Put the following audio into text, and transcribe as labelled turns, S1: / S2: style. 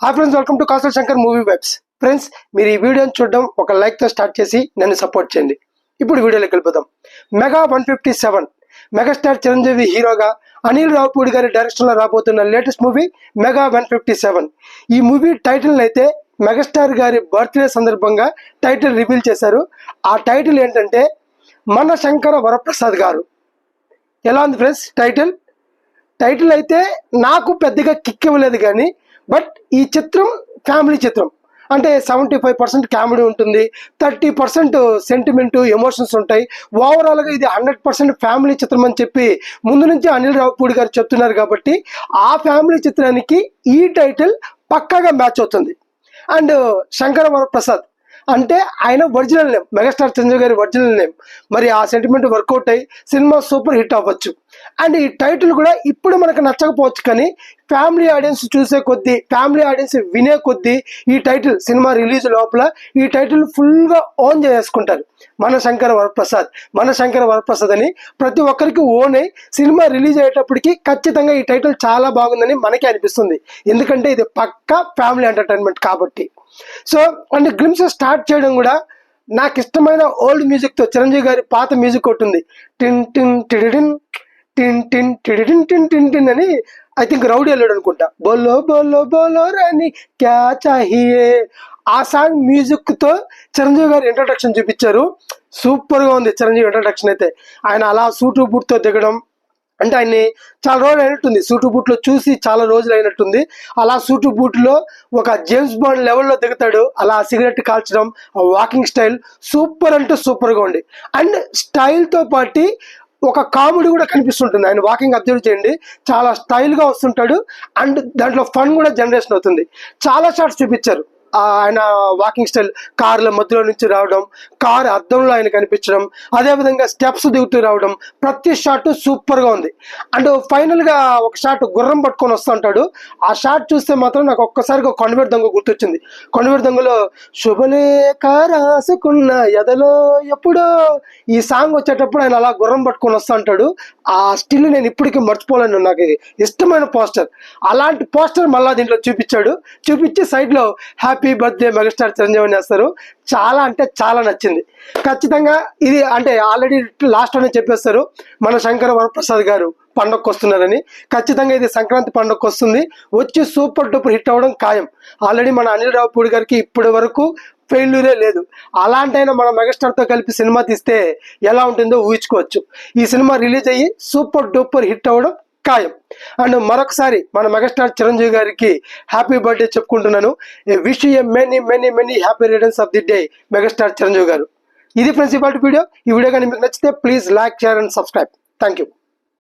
S1: Hi friends welcome to Kasal Shankar movie webs friends మీరు ఈ వీడియోని చూడడం ఒక లైక్తో స్టార్ట్ చేసి నన్ను సపోర్ట్ చేయండి. ఇప్పుడు వీడియోలోకి వెళ్ళిపోదాం. Mega one fifty seven megastar Chiranjeevi హీరోగా అనిల్ రావుపూడి గారి డైరెక్షన్లో రాబోతున్న latest movie mega one fifty seven ఈ మూవీ టైటిల్ అయితే మెగాస్టార్ గారి బర్త్డే సందర్భంగా టైటిల్ రివీల్ చేశారు. ఆ టైటిల్ ఏంటంటే మన శంకర వరప్రసాద్ గారు. ఎలా ఉంది ఫ్రెండ్స్ టైటిల్ టైటిల్ అయితే నాకు పెద్దగా కిక్ ఇవ్వలేదు కానీ బట్ ఈ చిత్రం ఫ్యామిలీ చిత్రం. అంటే సెవెంటీ ఫైవ్ పర్సెంట్ కామెడీ ఉంటుంది థర్టీ పర్సెంట్ సెంటిమెంట్ ఎమోషన్స్ ఉంటాయి. ఓవరాల్గా ఇది హండ్రెడ్ పర్సెంట్ ఫ్యామిలీ చిత్రం అని చెప్పి ముందు నుంచి అనిల్ రావుపూడి గారు చెప్తున్నారు కాబట్టి ఆ ఫ్యామిలీ చిత్రానికి ఈ టైటిల్ పక్కాగా మ్యాచ్ అవుతుంది. అండ్ శంకర వరప్రసాద్ అంటే ఆయన ఒరిజినల్ నేమ్ మెగాస్టార్ చంద్ర గారి ఒరిజినల్ నేమ్. మరి ఆ సెంటిమెంట్ వర్కౌట్ అయ్యి సినిమా సూపర్ హిట్ అవ్వచ్చు. అండ్ ఈ టైటిల్ కూడా ఇప్పుడు మనకు నచ్చకపోవచ్చు కానీ ఫ్యామిలీ ఆడియన్స్ చూసే కొద్దీ ఫ్యామిలీ ఆడియన్స్ వినే కొద్దీ ఈ టైటిల్ సినిమా రిలీజ్ లోపల ఈ టైటిల్ ఫుల్గా ఓన్ చేసుకుంటారు మన శంకర వరప్రసాద్ మన శంకర వరప్రసాద్ అని ప్రతి ఒక్కరికి ఓన్ అయి సినిమా రిలీజ్ అయ్యేటప్పటికి ఖచ్చితంగా ఈ టైటిల్ చాలా బాగుందని మనకే అనిపిస్తుంది. ఎందుకంటే ఇది పక్క ఫ్యామిలీ ఎంటర్టైన్మెంట్ కాబట్టి. సో అండ్ గ్లిమ్స్ స్టార్ట్ చేయడం కూడా నాకు ఇష్టమైన ఓల్డ్ మ్యూజిక్తో చిరంజీవి గారి పాత మ్యూజిక్ ఒకటి ఉంది. టిన్ టిన్ టిడిడిన్ టిన్ టిన్ టిడిడిన్ టిన్ టిన్ టిన్ అని ఐ థింక్ రౌడీ వెళ్ళాడు అనుకుంటా. బోలో బోలో బోలో రాని క్యా చాహియే. ఆ సాంగ్ మ్యూజిక్తో చిరంజీవి గారు ఇంట్రడక్షన్ చూపించారు. సూపర్గా ఉంది చిరంజీవి ఇంట్రడక్షన్ అయితే. ఆయన అలా సూటు బూట్తో దిగడం అంటే ఆయన్ని చాలా రోజులు అయినట్టుంది. సూటు బూట్లో చూసి చాలా రోజులు అయినట్టుంది. అలా సూటు బూట్లో ఒక జేమ్స్ బాండ్ లెవెల్లో దిగుతాడు. అలా సిగరెట్ కాల్చడం వాకింగ్ స్టైల్ సూపర్ అంటే సూపర్గా ఉంది. అండ్ స్టైల్తో పాటు ఒక కామెడీ కూడా కనిపిస్తుంటుంది. ఆయన వాకింగ్ అబ్జర్వ్ చేయండి. చాలా స్టైల్గా వస్తుంటాడు. అండ్ దాంట్లో ఫన్ కూడా జనరేషన్ అవుతుంది. చాలా షార్ట్స్ చూపించారు. ఆయన వాకింగ్ స్టైల్ కార్ల మధ్యలో నుంచి రావడం కార్ అద్దంలో ఆయన కనిపించడం అదేవిధంగా స్టెప్స్ దిగుతూ రావడం ప్రతి షాట్ సూపర్గా ఉంది. అండ్ ఫైనల్గా ఒక షాట్ గుర్రం పట్టుకొని వస్తుంటాడు ఆ షాట్ చూస్తే మాత్రం నాకు ఒక్కసారిగా కొండవీర దొంగ గుర్తొచ్చింది. కొండవీర దొంగలో శుభలేఖ రాసుకున్న ఎదలో ఎప్పుడో ఈ సాంగ్ వచ్చేటప్పుడు ఆయన అలా గుర్రం పట్టుకొని వస్తుంటాడు ఆ స్టిల్ నేను ఇప్పటికీ మర్చిపోలేను. నాకు ఇష్టమైన పోస్టర్ అలాంటి పోస్టర్ మళ్ళా దీంట్లో చూపించాడు. చూపించి సైడ్లో హ్యాపీ బర్త్డే మెగాస్టార్ చిరంజీవి అని వేస్తారు చాలా అంటే చాలా నచ్చింది. ఖచ్చితంగా ఇది అంటే ఆల్రెడీ లాస్ట్లోనే చెప్పేస్తారు. మన శంకర వరప్రసాద్ గారు పండగకు వస్తున్నారని ఖచ్చితంగా ఇది సంక్రాంతి పండగకు వస్తుంది వచ్చి సూపర్ డూపర్ హిట్ అవ్వడం ఖాయం. ఆల్రెడీ మన అనిల్ రావుపూడి గారికి ఇప్పటి వరకు ఫెయిల్యూరే లేదు. అలాంటైనా మన మెగాస్టార్తో కలిపి సినిమా తీస్తే ఎలా ఉంటుందో ఊహించుకోవచ్చు. ఈ సినిమా రిలీజ్ అయ్యి సూపర్ డూపర్ హిట్ అవ్వడం ఖాయం. అండ్ మరొకసారి మన మెగాస్టార్ చిరంజీవి గారికి హ్యాపీ బర్త్డే చెప్పుకుంటున్నాను. Wish a many many many happy returns of the day megastar Chiranjeevi గారు. ఇది ఫ్రెండ్స్ ఇవాళ వీడియో. ఈ వీడియో కానీ మీకు నచ్చితే please like share and subscribe. Thank you